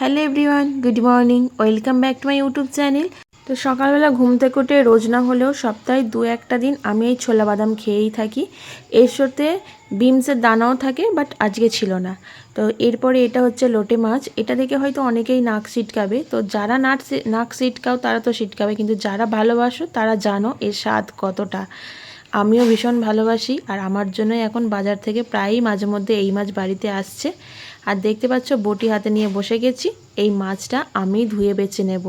Hello everyone, good morning, welcome back to my YouTube channel. তো সকালবেলা ঘুম থেকে উঠে রোজ না হলেও সপ্তাহে দু একটা দিন আমি এই ছোলা বাদাম খেয়েই থাকি। এর সাথে বিমসের দানাও থাকে, বাট আজকে ছিল না। তো এরপরে এটা হচ্ছে লোটে মাছ। এটা দেখে হয়তো অনেকেই নাক সিটকাবে তো যারা নাক নাক সিটকাও তারা তো সিটকাবে কিন্তু যারা ভালোবাসো তারা জানো এর স্বাদ কতটা। আমিও ভীষণ ভালোবাসি আর আমার জন্য এখন বাজার থেকে প্রায়ই মাঝে মধ্যে এই মাছ বাড়িতে আসছে। আর দেখতে পাচ্ছ, বটি হাতে নিয়ে বসে গেছি। এই মাছটা আমি ধুয়ে বেছে নেব।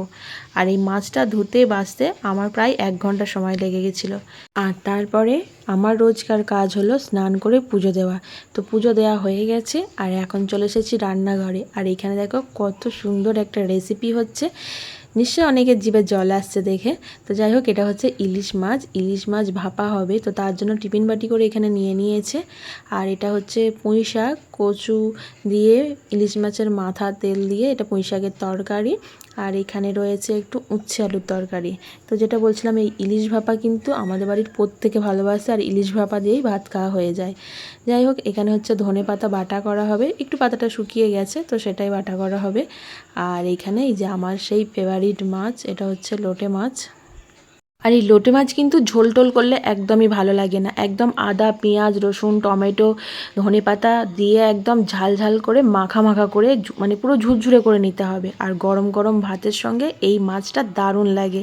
আর এই মাছটা ধুতে বাছতে আমার প্রায় এক ঘণ্টা সময় লেগে গেছিল। আর তারপরে আমার রোজকার কাজ হলো স্নান করে পুজো দেওয়া। তো পুজো দেওয়া হয়ে গেছে আর এখন চলে এসেছি রান্নাঘরে। আর এখানে দেখো কত সুন্দর একটা রেসিপি হচ্ছে। নিশ্চয়ই অনেকের জিভে জল আসছে দেখে। তো যাই হোক, এটা হচ্ছে ইলিশ মাছ। ইলিশ মাছ ভাপা হবে, তো তার জন্য টিফিন বাটি করে এখানে নিয়ে নিয়েছে। আর এটা হচ্ছে পুঁই শাক, কচু দিয়ে ইলিশ মাছের মাথা তেল দিয়ে এটা পুঁই শাকের তরকারি। আর এখানে রয়েছে একটু উচ্ছে আলুর তরকারি। তো যেটা বলছিলাম, এই ইলিশ ভাপা কিন্তু আমাদের বাড়ির প্রত্যেকে ভালোবাসে আর ইলিশ ভাপা দিয়েই ভাত খাওয়া হয়ে যায়। যাই হোক, এখানে হচ্ছে ধনে পাতা বাটা করা হবে। একটু পাতাটা শুকিয়ে গেছে, তো সেটাই বাটা করা হবে। আর এইখানে এই যে আমার সেই ফেভারিট মাছ এটা হচ্ছে লোটে মাছ। আর এই লোটে মাছ কিন্তু ঝোল টোল করলে একদমই ভালো লাগে না। একদম আদা, পেঁয়াজ, রসুন, টমেটো ধনে পাতা দিয়ে একদম ঝাল ঝাল করে মাখা মাখা করে মানে পুরো ঝুরঝুরে করে নিতে হবে। আর গরম গরম ভাতের সঙ্গে এই মাছটা দারুণ লাগে।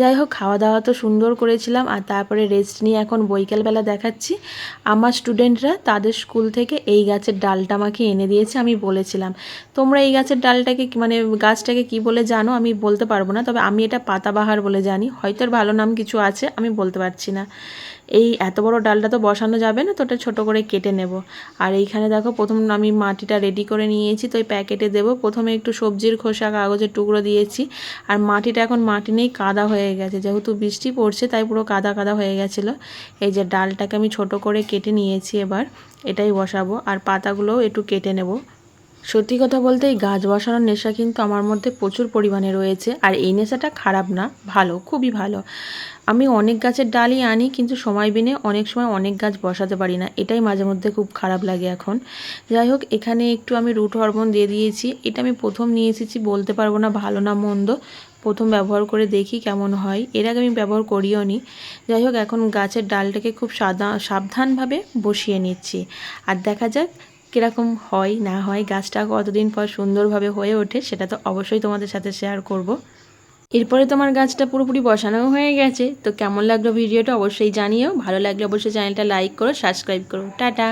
যাই হোক, খাওয়া দাওয়া তো সুন্দর করেছিলাম আর তারপরে রেস্ট নিয়ে এখন বৈকালবেলা দেখাচ্ছি। আমার স্টুডেন্টরা তাদের স্কুল থেকে এই গাছের ডালটা আমাকে এনে দিয়েছে, আমি বলেছিলাম। তোমরা এই গাছের ডালটাকে মানে গাছটাকে কি বলে জানো? আমি বলতে পারব না, তবে আমি এটা পাতাবাহার বলে জানি। হয়তো ভালো নাম কিছু আছে, আমি বলতে পারছি না। এই এত বড় ডালটা তো বসানো যাবে না, তো ওটা ছোটো করে কেটে নেব। আর এইখানে দেখো, প্রথম আমি মাটিটা রেডি করে নিয়েছি, তো ওই প্যাকেটে দেবো। প্রথমে একটু সবজির খোসা, কাগজের টুকরো দিয়েছি। আর মাটিটা এখন মাটি নেই, কাদা হয়ে গেছে। যেহেতু বৃষ্টি পড়ছে, তাই পুরো কাদা কাদা হয়ে গেছিল। এই যে ডালটাকে আমি ছোট করে কেটে নিয়েছি এবার, এটাই বসাবো। আর পাতাগুলোও একটু কেটে নেব। সত্যি কথা বলতে এই গাছ বসানোর নেশা কিন্তু আমার মধ্যে প্রচুর পরিমাণে রয়েছে, আর এই নেশাটা খারাপ না, ভালো, খুবই ভালো। আমি অনেক গাছের ডালই আনি, কিন্তু সময় বিনে অনেক সময় অনেক গাছ বসাতে পারি না, এটাই মাঝে মধ্যে খুব খারাপ লাগে এখন। যাই হোক, এখানে একটু আমি রুট হরমোন দিয়ে দিয়েছি, এটা আমি প্রথম নিয়ে এসেছি, বলতে পারব না ভালো না মন্দ, প্রথম ব্যবহার করে দেখি কেমন হয়, এর আগে আমি ব্যবহার করিও নি। যাই হোক, এখন গাছের ডালটাকে খুব সাদা, সাবধানভাবে বসিয়ে নিচ্ছি। আর দেখা যাক কীরকম হয়, না হয়, গাছটা কতদিন পর সুন্দরভাবে হয়ে ওঠে সেটা তো অবশ্যই তোমাদের সাথে শেয়ার করব। এরপরে তোমার গাছটা পুরোপুরি বসানো হয়ে গেছে, তো কেমন লাগল ভিডিওটা অবশ্যই জানিও, ভালো লাগলে অবশ্যই চ্যানেলটা লাইক করো সাবস্ক্রাইব করো, টাটা।